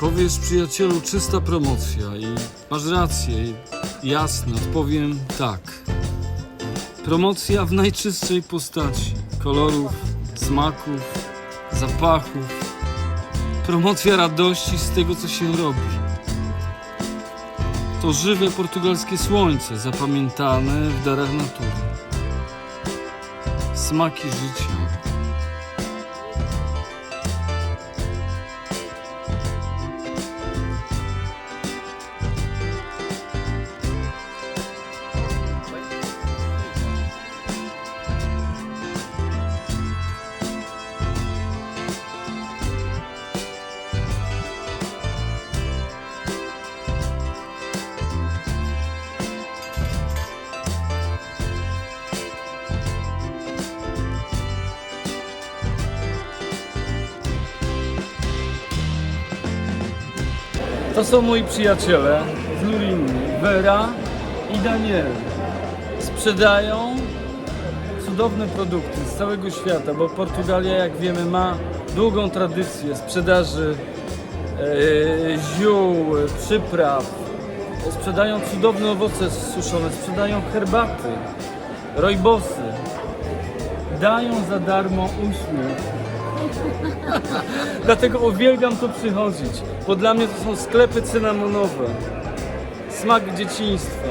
Powiesz przyjacielu, czysta promocja i masz rację, jasne, odpowiem tak. Promocja w najczystszej postaci kolorów, smaków, zapachów. Promocja radości z tego, co się robi. To żywe portugalskie słońce, zapamiętane w darach natury. Smaki życia. To są moi przyjaciele z Lurini, Vera i Daniel. Sprzedają cudowne produkty z całego świata, bo Portugalia, jak wiemy, ma długą tradycję sprzedaży e, ziół, przypraw. Sprzedają cudowne owoce suszone, sprzedają herbaty, rojbosy. Dają za darmo uśmiech. Dlatego uwielbiam tu przychodzić, bo dla mnie to są sklepy cynamonowe. Smak dzieciństwa.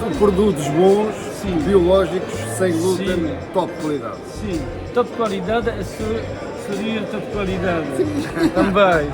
São produtos bons, Sim. biológicos, sem glúten, Sim. top qualidade. Sim, top qualidade é su- seria top qualidade. Também.